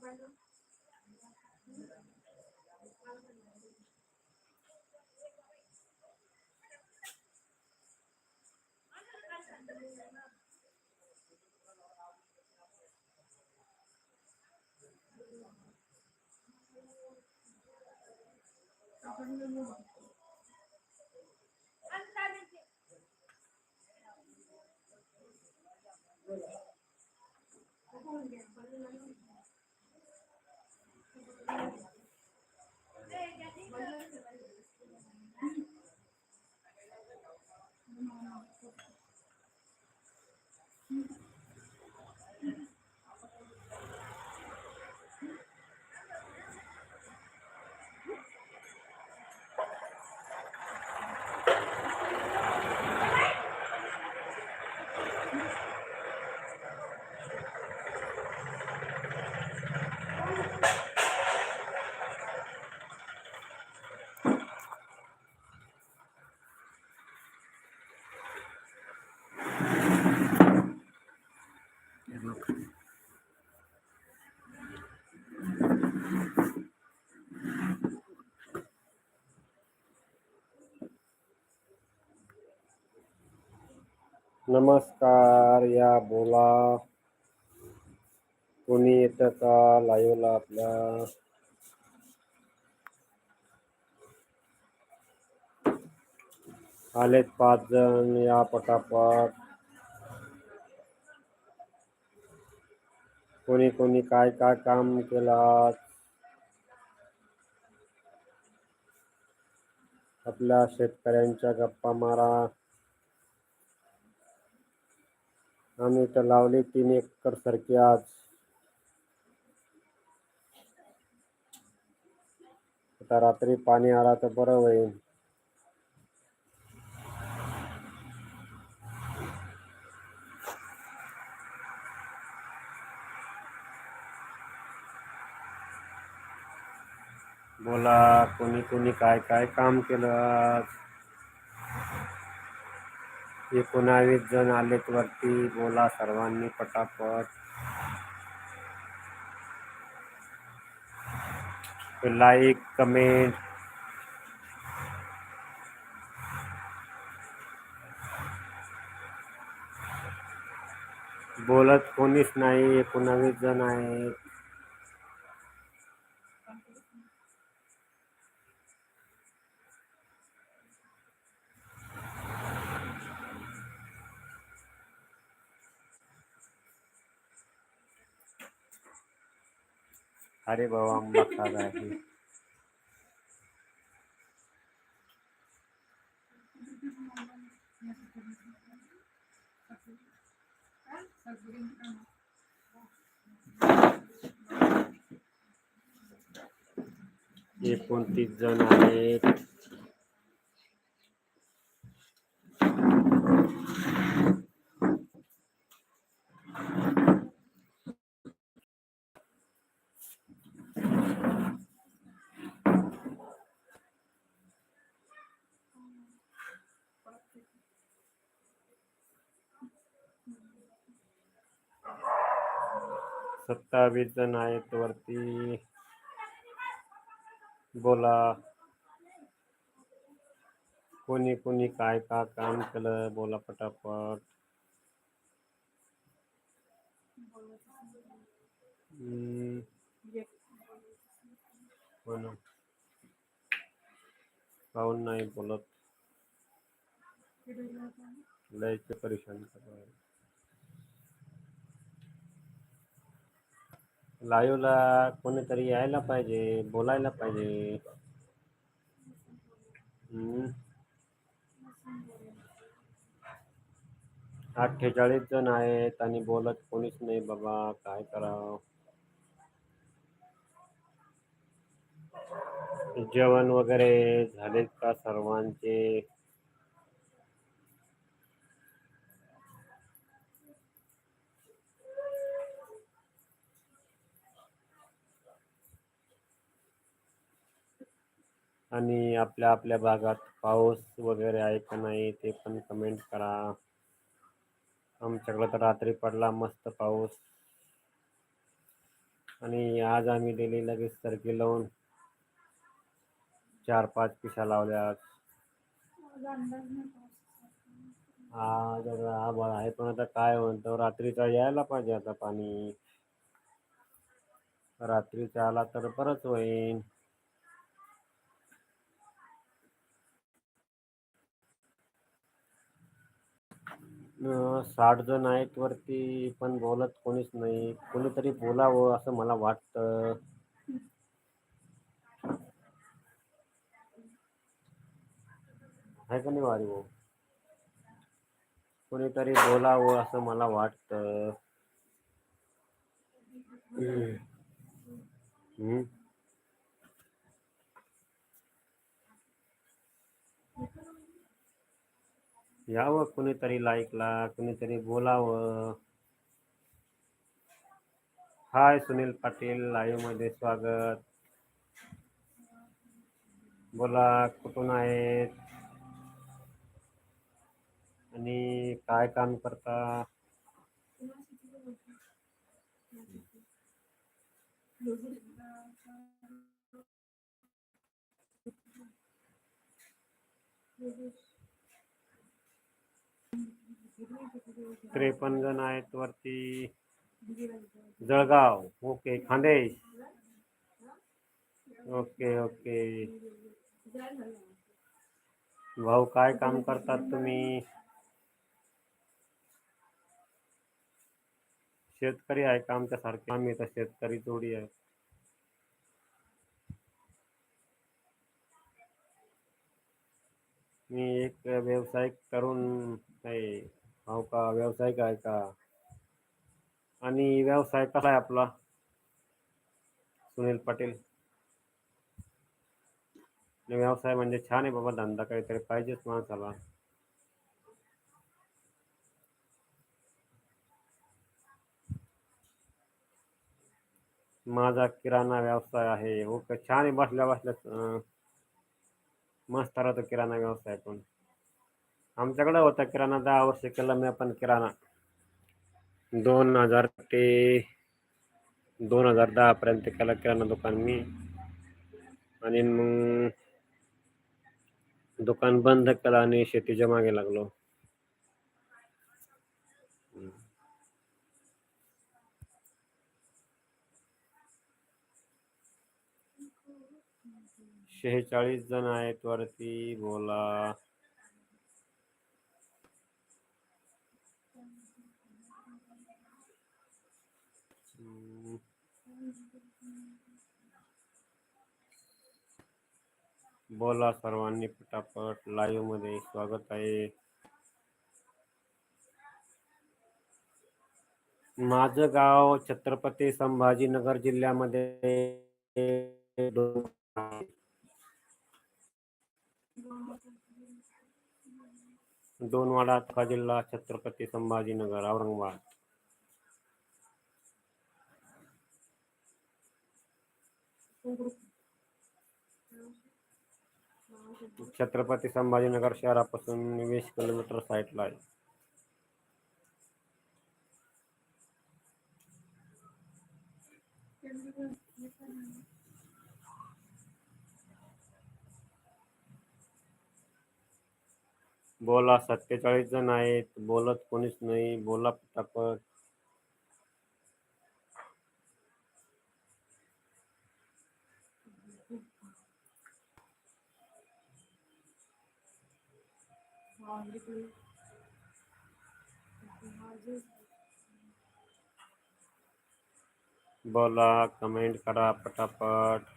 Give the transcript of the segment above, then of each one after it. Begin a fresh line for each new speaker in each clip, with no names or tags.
Gracias. नमस्कार या बोला. कोणी येतं का लाईव्हला आपल्या? आलेत पाच जण या पटापट. कोणी कोणी काय काय काम केलं आपल्या शेतकऱ्यांच्या गप्पा मारा. आम्ही तर लावले तीन एकर सारखी आज. आता रात्री पाणी आला तर बरं होईल. बोला कोणी कोणी काय काय काम केलं आज एकोणावीस जण आलेत वरती. बोला सर्वांनी पटापट. लाइक कमेंट बोलत कोणीच नाही. एकोणावीस जण आहेत. अरे बाबा आंबा खात आहे एकोणतीस जण आहेत सत्तावीस जण आहेत वरती. बोला. कोणी कोणी काय काय काम केलं? बोला पटापट. हम्म, हो नाही बोलत? लयचे परेशान कर लाईव्हला कोणीतरी यायला पाहिजे बोलायला पाहिजे. अठ्ठेचाळीस जण आहेत आणि बोलत कोणीच नाही बाबा काय करावं? जेवण वगैरे झालेत का सर्वांचे? आणि आपल्या आपल्या भागात पाऊस वगैरे आहे का नाही ते पण कमेंट करा. आमच्याकडे तर रात्री पडला मस्त पाऊस. आणि आज आम्ही दिली लगेच सरकी लावून चार पाच पिशा लावल्या आज. आभाळ आहे पण आता काय म्हणतो रात्रीचा यायला पाहिजे आता पाणी. रात्रीचा आला तर बरंच होईल साठ जण आहेत वरती पण बोलत कोणीच नाही. कोणीतरी बोलावं असं मला वाटतं. आहे का नाही वारी भाऊ? कोणीतरी बोलावं असं मला वाटतं. हम्म. यावं कुणीतरी लाईकला कुणीतरी बोलावं. हाय सुनील पाटील लाईव्हमध्ये स्वागत. बोला कुठून आहेत? आणि काय काम करता? त्रेपन्न जण आहेत वरती. Jalgaon. Okay. Khandesh. Okay okay. भाऊ काय काम करतात तुम्ही? शेतकरी आहे का आमच्यासारखे? आम्ही तर शेतकरी जोडी आहे. मी एक व्यावसायिक तरुण आहे. हो का? व्यावसायिक आहे का? आणि व्यवसाय कसा आहे आपला? सुनील पाटील. व्यवसाय म्हणजे छान आहे बाबा धंदा काहीतरी पाहिजेच माणसाला. माझा किराणा व्यवसाय आहे. हो ओके छान आहे बसल्या बसल्या मस्त राहतो किराणा व्यवसाय पण. आमच्याकडे होता किराणा दहा वर्ष केला मी पण किराणा. दोन हजार ते दोन हजार दहापर्यंत केला किराणा दुकान मी. आणि मग दुकान बंद केलं आणि शेतीच्या मागे लागलो. शेहेचाळीस जण आहेत वरती बोला बोला सर्वांनी पटापट लाईव्ह मध्ये स्वागत आहे माझं गाव छत्रपती संभाजीनगर आहे. दोनवाडा तालुका जिल्हा छत्रपती संभाजीनगर, औरंगाबाद छत्रपती संभाजीनगर शहरापासून वीस किलोमीटर साईडला आहे. बोला सत्तेचाळीस जण आहेत. बोलत कोणीच नाही. बोला पटापट बोला कमेंट करा पटापट.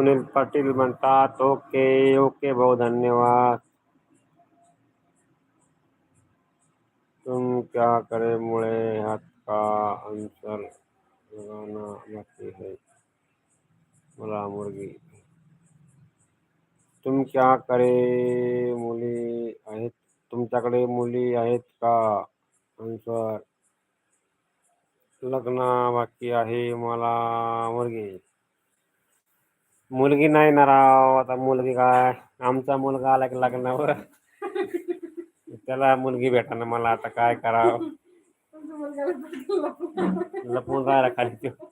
सुनील पाटील म्हणतात ओके ओके भाऊ धन्यवाद। तुम क्या करे मुळे हात का अंतर लगाना बाकी है? मला मुलगी तुम क्या करे मुली आहेत तुमच्याकडे मुली आहेत का आन्सर लग्न बाकी आहे मला मुलगी मुलगी नाही ना राव आता मुलगी काय? आमचा मुलगा आला की लग्नावर. त्याला मुलगी भेटाना मला आता काय करावं? लपून राहायला खाली
तो.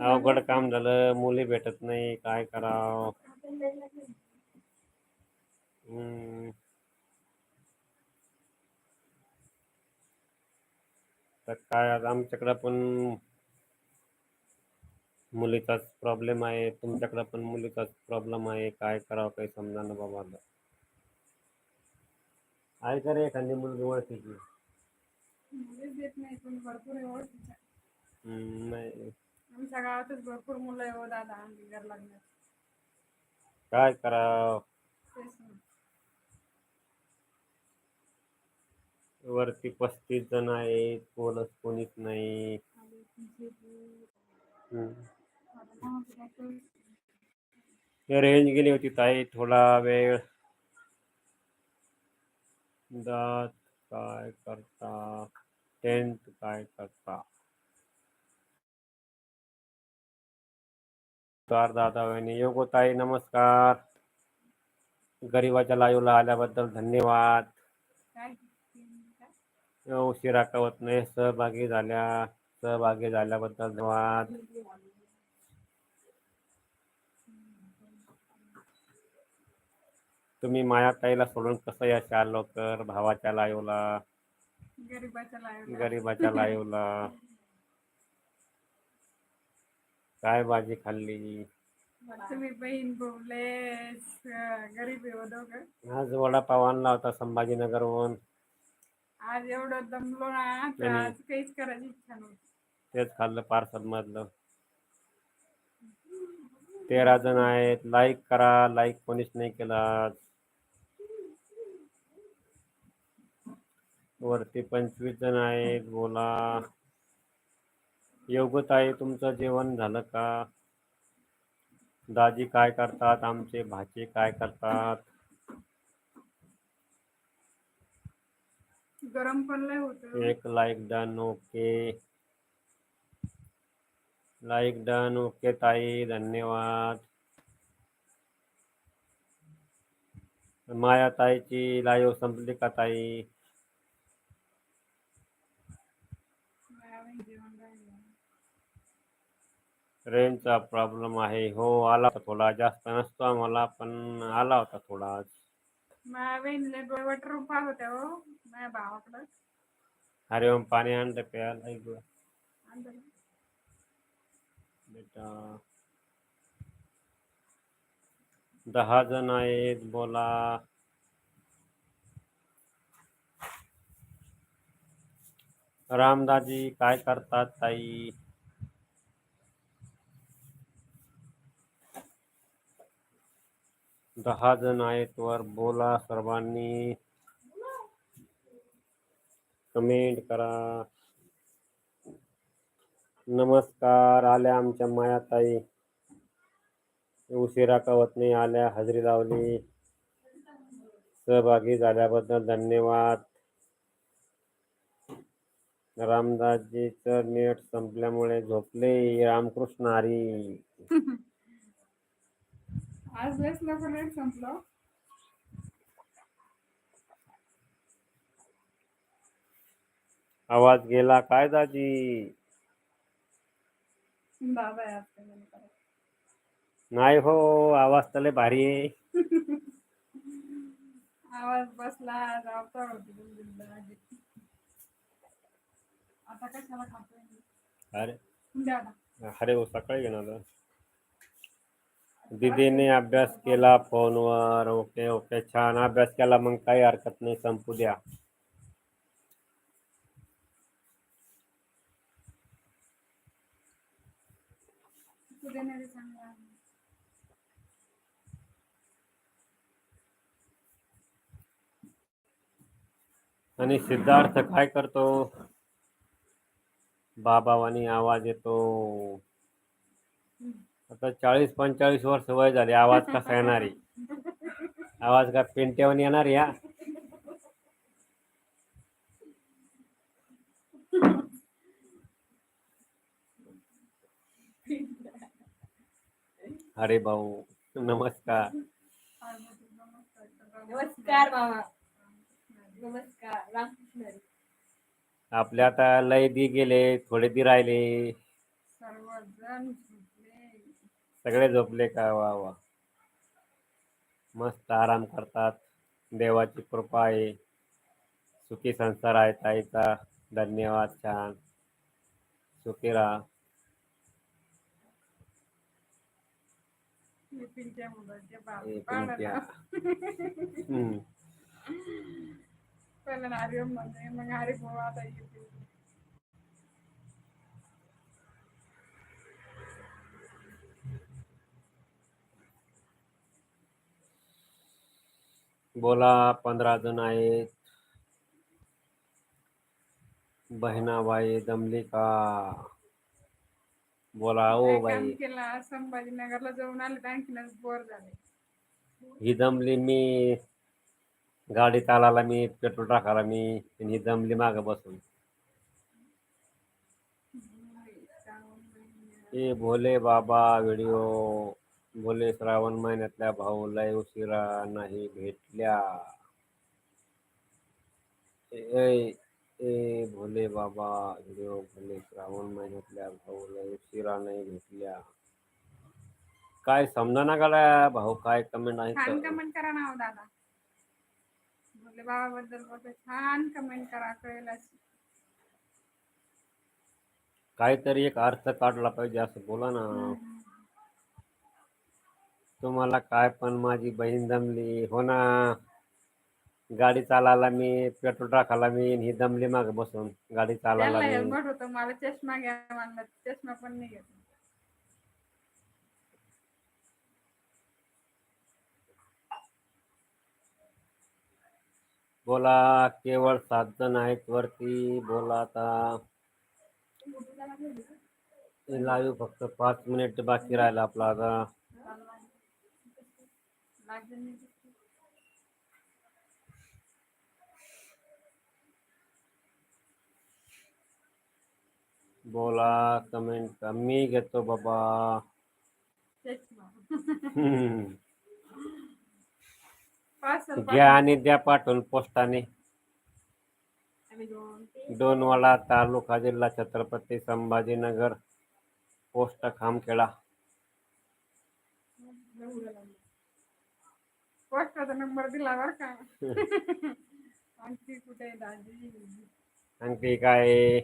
अवघड काम झालं मुली भेटत नाही काय करावं? हम्म. काय आमच्याकडं पण मुलीचाच प्रॉब्लेम आहे. तुमच्याकडं पण मुलीचाच प्रॉब्लेम आहे. काय करावं काही समजा ना बाबा आहे का रे एखादी मुलगी ओळखीची.
नाही
हम्म, नाही.
आमच्या गावातच भरपूर मुलं आहे दादा आम्ही
काय करावं
तेच ना.
वरती पस्तीस जण आहेत बोलत कोणीच नाही हम्म. रेंज गेली होती ताई, थोडा वेळ. दात काय करता? टेंट काय करता? नमस्कार दादा वहिनी. योगो ताई, नमस्कार. गरीबाच्या लाईव्हला आल्याबद्दल धन्यवाद. उशिरा कवत नाही. सहभागी झाल्या सहभागी झाल्याबद्दल धन्यवाद. तुम्ही माया ताईला सोडून कसं यश आलो तर भावाच्या लाईव्हला
गरीबाच्या लाईव्हला
काय भाजी खाल्ली?
तुम्ही बहीण बोलले गरीब आहे हो
आज वडापाव आणला होता संभाजीनगरहून.
आज एवढं दमलो ना तर
नाही.
आज काहीच करायची इच्छा नव्हती.
तेच खाल्लं पार्सल मधलं. तेरा जण आहेत. लाईक करा. लाईक कोणीच नाही केलं आज. वरती पंचवीस जण आहेत. बोला. योगत आहे तुमचं जेवण झालं का? दाजी काय करतात? आमचे भाचे काय करतात?
गरम पण लय होतं.
एक like done okay like done okay ताई धन्यवाद. माया ताईची लाईव्ह संपली का ताई. रेंजचा प्रॉब्लेम आहे. हो आला होता थोडा. जास्त नसतो आम्हाला पण आला होता थोडा
होत्या हो। माझ्या भावाकडं
हरिओम पाणी आणलं प्यायला ऐक गं.
आणलं.
बेटा। दहा जण आहेत बोला। रामदाजी काय करतात ताई? दहा जण आहेत वर. बोला सर्वांनी. कमेंट करा. नमस्कार आल्या आमच्या मायाताई. उशिरा कवत नाही आल्या. हजेरी लावली. सहभागी झाल्याबद्दल धन्यवाद. रामदासजीचं नेट संपल्यामुळे झोपले. रामकृष्ण हरी.
आज लस लवकर नेट संपलं
आवाज गेला काय दाजी
आहे.
नाही हो आवाज तले भारी आहे
आवाज बसला होती बिलबिल. आता कशाला खातोय
अरे
द्या ना.
अरे हो सकाळी घेणार दीदीने अभ्यास केला फोनवर. Okay okay. छान. अभ्यास केला मग काही हरकत नाही. संपू द्या. आणि सिद्धार्थ काय करतो? बाबावानी आवाज येतो. आता चाळीस पंचेचाळीस वर्ष वय झाले आवाज कसा येणार आहे? आवाज का पेंट्यावर येणार या? अरे भाऊ नमस्कार.
नमस्कार मामा. नमस्कार रामकृष्ण हरी.
आपले आता लय दी गेले थोडे दी राहिले
सर्वजण
सगळे झोपले का? वा वा. मस्त आराम करतात. देवाची कृपा आहे. सुखी संसार आहे ताईचा. धन्यवाद छान. सुखी राहा.
मुलांचे बाप
हे पिंट्या.
पाडलं.
हम्म.
पहिला हरिओम म्हणजे मग हरी भाऊ आता येतील
बोला पंधरा जण आहेत. बहिणाबाई दमली का बोला ओ बाई
केला? संभाजीनगरला जाऊन आले तर आणखीनच बोर झाले.
ही दमली मी. गाडी चालायला मी पेट्रोल टाकायला मी आणि ही दमली मागं बसून. ए भोले बाबा व्हिडिओ. भोले श्रावण महिन्यातल्या भाऊ लय उशिरा नाही भेटल्या. ए ए भोले बाबा व्हिडिओ भोले श्रावण महिन्यातल्या भाऊ लय उशिरा नाही भेटल्या. काय समजा ना गाड्या भाऊ काय कमेंट आहे
छान? कमेंट करा ना हो दादा. भोले बाबाबद्दल बोलतो छान कमेंट करा कळेल.
काहीतरी एक अर्थ काढला पाहिजे असं बोला ना. तुम्हाला काय पण माझी बहीण दमली हो ना. गाडी चालायला मी पेट्रोल टाकायला मी ही दमली माग बसून. गाडी चालायला
त्याला
मी.
हेल्मेट होतं मला चष्मा घ्या म्हणलं चष्मा पण नाही घेत.
बोला केवळ सात जण आहेत वरती बोला आता. लाईव्ह फक्त पाच मिनिट बाकी राहिला आपला आता.
लागेल नाही तर.
बोला कमेंट मी घेतो बाबा
चष्मा
हम्म.
पार्सल
घ्या आणि द्या पाठवून पोस्टाने
आम्ही दोन
डोनवाडा तालुका जिल्हा छत्रपती संभाजीनगर पोस्ट खामखेडा
पोस्टाचा नंबर दिला बर का. आणखी कुठे आहे दाजी
आणखी काय?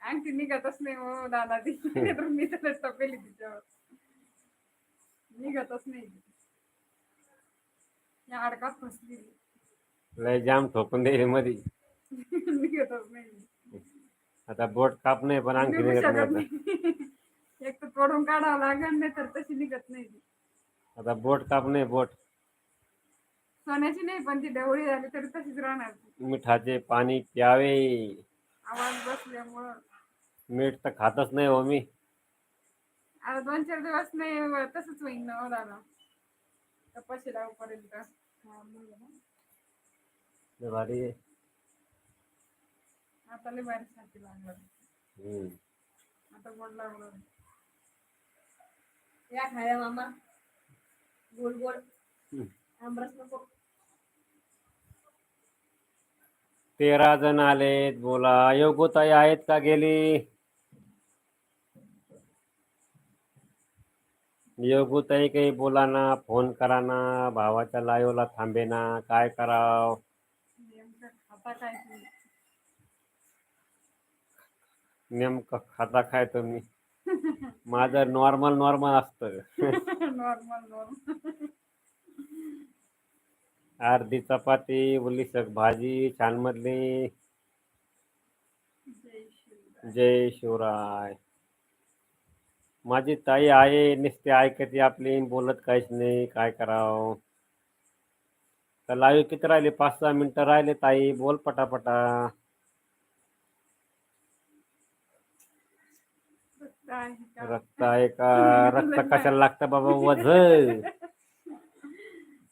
आणखी निघतच नाही हो दादा ती मी तर टपेली तिच्यावर. निघतच नाही. या अडकात फसली.
लय जाम ठोकून दे मध्ये
निघतच नाही.
आता बोट काप नाही पण आणखी
निघू
निघत नाही
एक तर तोडून काढावं लागेल नाही तर तशी निघत नाही.
आता बोट काप नाही बोट.
सोन्याची नाही पण ती डवळी झाली तरी तशीच राहणार ती.
मिठाचे पाणी प्यावे.
आवाज बसल्यामुळं.
मीठ तर खातच नाही हो मी.
आता दोन चार दिवस नाही व तसंच होईन ना हो दादा. तपाशी लावपर्यंत
लय भारी आहे.
आता लय भारी साठी लागलं
हम्म.
आता गोड लागलं
या खाया मामा. गोड गोड.
हम्म.
आमरस नको.
तेरा जण आलेत बोला योगोताई आहेत का गेली? योगोताई काही बोला ना फोन करा ना भावाच्या लाईव्हला थांबे ना काय कराव?
नेमकं खाता काय तुम्ही?
माझं नॉर्मल नॉर्मल असतं.
नॉर्मल नॉर्मल
अर्धी चपाती उल्लीसक भाजी छान मधली
जय
शिवराय. माझी ताई आहे नुसते ऐकते आपली बोलत काहीच नाही काय करावं? तर लाईव्ह किती राहिले? पाच सहा मिनिटं राहिले ताई बोल पटापटा.
रक्त आहे का?
रक्त कशाला लागतं बाबा वज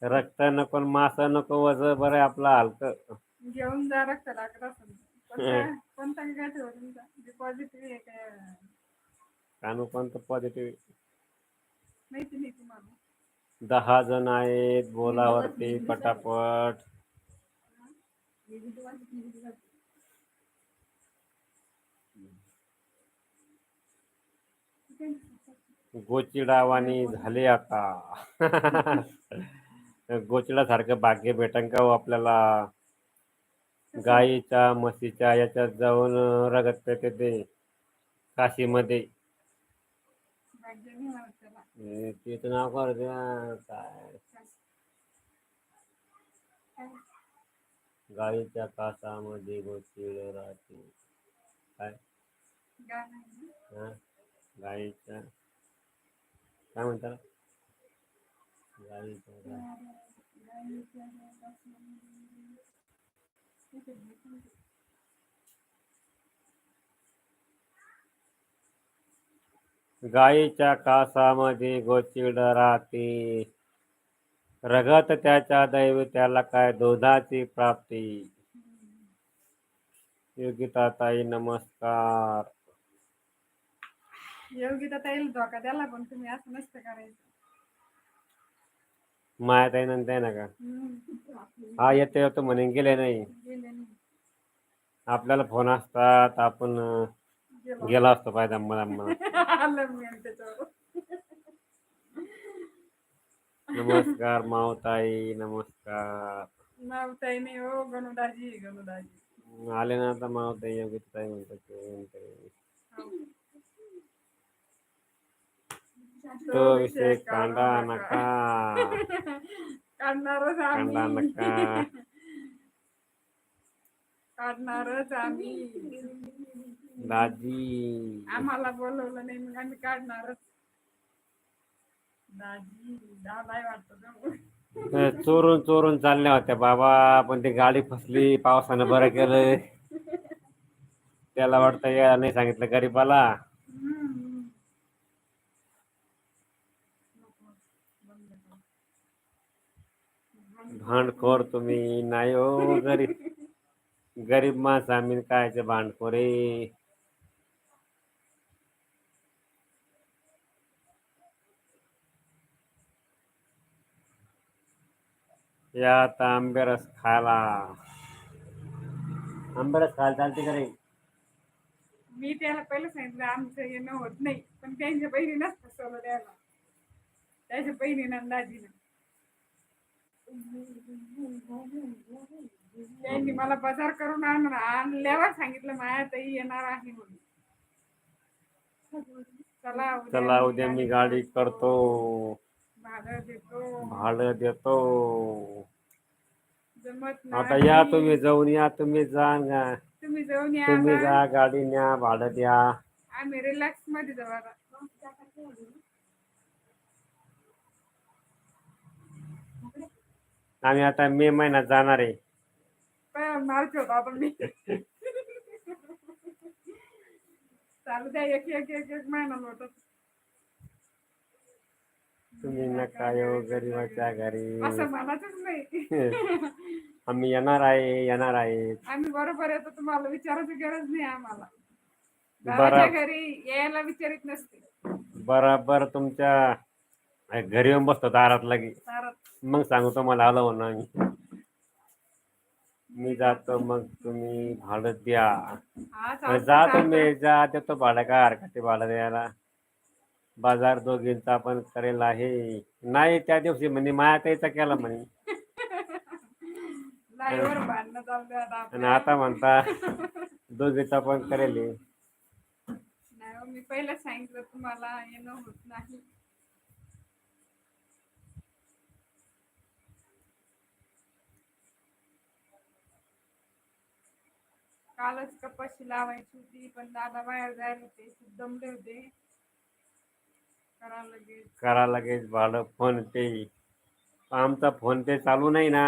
रक्त नको मास नको वज बरं आपलं हलकं.
घेऊन जा रक्त लागत असेल कोणता कोणता काय ठेव तुमचा? पॉझिटिव्ह आहे काय
कानू कोणतं पॉझिटिव्ह
माहिती नाही तुम्हाला.
दहा जण आहेत बोलावरती पटापट. गोचिडावानी झाले आता. गोचिडासारखं भाग्य भेटन का हो आपल्याला? गाईच्या म्हशीच्या याच्यात जाऊन रगत पेटे ते काशीमध्ये. हे तिचं नाव कर काय? गाईच्या कासामध्ये गोचिड राहते. काय? गाईच्या. काय म्हणतात गाईच्या गाईच्या कासामध्ये गोचिड राहते. रगत त्याच्या दैव त्याला काय दुधाची प्राप्ती? योगिता ताई नमस्कार.
योगिता ताईला धोका द्याला पण तुम्ही असं नसतं करायचं.
माया ताई नंतर ना का. हा येते येतो म्हणे गेले नाही. आपल्याला फोन असतात आपण
गेलो.
असतो पाहिजे
त्याच्यावर
नमस्कार मावताई नमस्कार.
नाव ताई नाही हो गणुदाजी गणुदाजी.
आले ना आता मावताई योगिता ताई म्हणतात ते विषय कांदा नका
काढणारच
कांदा
आम्ही
नका
काढणारच आम्ही
दाजी
आम्हाला बोलवलं नाही मग आम्ही काढणारच दाजी दादाय वाटत
चोरून चोरून चालल्या होत्या बाबा पण ती गाडी फसली पावसानं बरं केलं त्याला वाटतं या नाही सांगितलं गरीबाला भांडखोर तुम्ही नाही हो गरीब. गरीब माणसं आम्ही कायचे भांडखोरे या आता आंबेरस खायला. आंबेरस खायला चालते का रे?
मी त्याला पहिलं सांगितलं आमचं येणं होत नाही पण त्यांच्या बहिणीनंच फसवलं द्यायला त्याच्या बहिणीनं दाजीनं. त्यांनी मला बाजार करून आणून आणल्यावर सांगितलं माया ताई येणार आहे म्हणून. चला
चला उद्या मी गाडी करतो.
भाडं देतो.
भाडं देतो.
जमत
आता
नाही.
या तुम्ही जाऊन या तुम्ही जा ना.
तुम्ही जाऊन या
तुम्ही. जा गाडी न्या भाडं द्या.
आम्ही रिलॅक्समध्ये जाऊ आता.
आम्ही आता मे महिन्यात जाणार आहे.
मार्च होता आता मी. चालू द्या एक एक एक एक महिना लोटत.
तुम्ही नका येऊ गरीबाच्या घरी.
असं नाही.
आम्ही येणार आहे येणार आहे.
आम्ही बरोबर येतो तुम्हाला विचारायची गरज नाही आम्हाला.
बरं.
घरी यायला विचारित नसते.
बराबर तुमच्या घरी येऊन बसतो दारात लगे. मग सांगू तुम्हाला आलो म्हणून आम्ही. मी जातो मग तुम्ही भाडं द्या. जा. तुम्ही जा देतो भाडं काय हरकत भाडं द्यायला. बाजार दोघींचा पण करेल आहे. नाही त्या दिवशी म्हणे माया त्याचा केला म्हणे. आणि. आता म्हणता दोघीचा पण करेल
हो, मी पहिलं सांगितलं तुम्हाला येणं होत नाही. कालच कपाशी लावायची होती पण दादा बाहेर जायला होते खूप दमले होते. करा लगेच.
करा लगेच भाडं फोन पे आमचा फोन पे चालू नाही ना.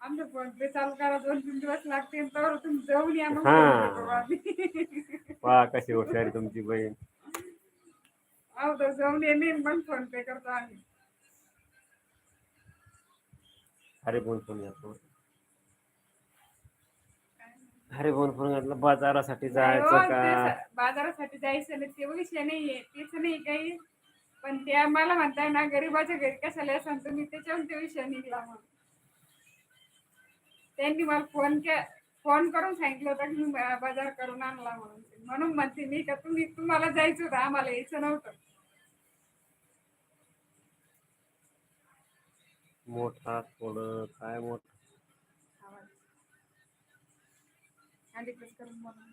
आमचं फोन पे चालू करा दोन तीन दिवस लागतील तर तुम्ही जाऊन या मग
हा.
फोन पे करू आम्ही.
पहा कशी हुशार तुमची बहीण.
अहो तर जाऊन येणे मग फोन पे करतो आम्ही.
अरे फोन फोन घातला अरे फोन घातला बाजारासाठी
हो,
जायचं का?
बाजारासाठी जायचं नाही ते विषय नाहीये तेच नाही काही. पण ते आम्हाला म्हणताय ना गरीबाच्या घरी कशाला असाल तुम्ही? त्याच्यावर ते विषय निघला मग. त्यांनी मला फोन के फोन करून सांगितलं होतं की मी बाजार करून आणला म्हणून. म्हणून म्हणते मी का तुम्ही तुम्हाला जायचं होतं आम्हाला यायचं नव्हतं.
मोठा थोडं काय मोठ?
करून बोला.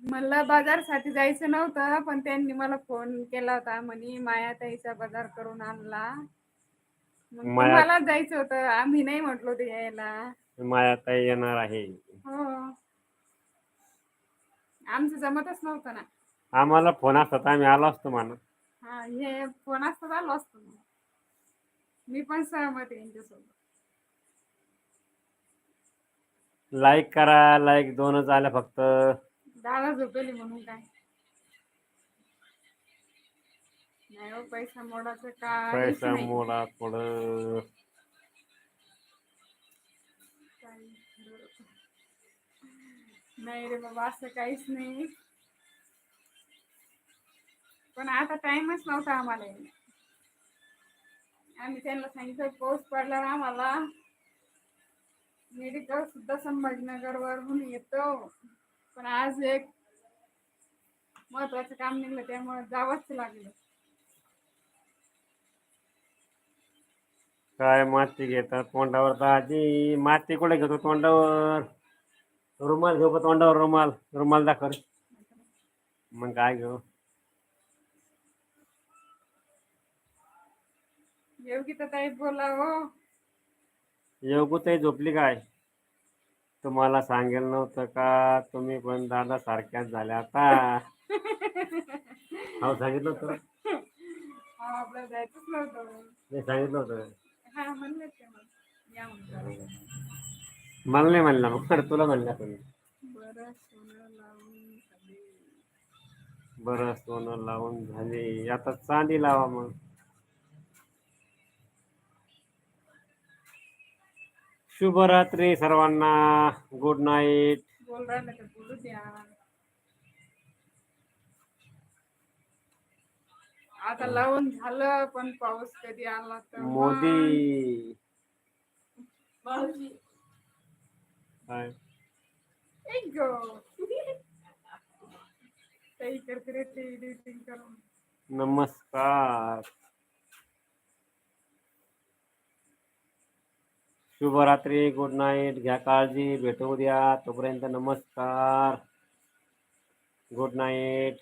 मला बाजारसाठी जायचं नव्हतं पण त्यांनी मला फोन केला होता म्हणे माया ताईचा बाजार करून आणला. मग
माया-
तुम्हाला जायचं होतं आम्ही नाही म्हटलो होतं यायला.
माया ताई येणार आहे.
हो. आमचं जमतच नव्हतं ना.
आम्हाला फोन असतात आम्ही आलो असतो म्हणा.
हा हे फोन असतं आलो असतो. मी पण सहमत आहे यांच्यासोबत.
लाईक करा लाईक दोनच आल्या फक्त.
दादा झोपेली म्हणून काय? नाही हो पैसा मोडाचं काय?
पैसा मोडा थोडं
नाही रे बाबा असं काहीच नाही. पण आता टाइमच नव्हता आम्हाला. आम्ही त्यांना सांगितलं पाऊस पडल्यावर आम्हाला. मेडिकल सुद्धा संभाजीनगर वरून येतो. पण आज एक महत्वाचं काम निघलं त्यामुळे जावंच लागलं.
काय माती घेतात तोंडावर? तर आजी माती कुठे घेतो तोंडावर? रुमाल घेऊ का तोंडावर रुमाल? रुमाल दाखव रे. मग काय घेऊ?
योगिता ताई बोला हो.
योगू ताई झोपली काय? तुम्हाला सांगेल नव्हतं का? तुम्ही पण दादा सारख्याच झाल्या आता. हो सांगितलं होतं
आपल्याला जायचंच नव्हतं.
नाही सांगितलं होतं.
हा म्हणलं ते मग. या म्हणलं.
मला नाही म्हणला मग बरं तुला म्हणला तुम्ही.
बरं सोनं लावून खाली.
बरं सोनं लावून झाले. आता चांदी लावा मग. शुभरात्री सर्वांना. गुड नाईट
बोल राहिलं तर बोलू द्या आता लावून झालं पण पाऊस कधी आला तर मग.
मोदी.
मावशी
काय
ऐक गं. ताई करते रे ते एडिटिंग करून
नमस्कार. शुभरात्री गुड नाईट घ्या काळजी भेटू उद्या. तोपर्यंत नमस्कार. Good night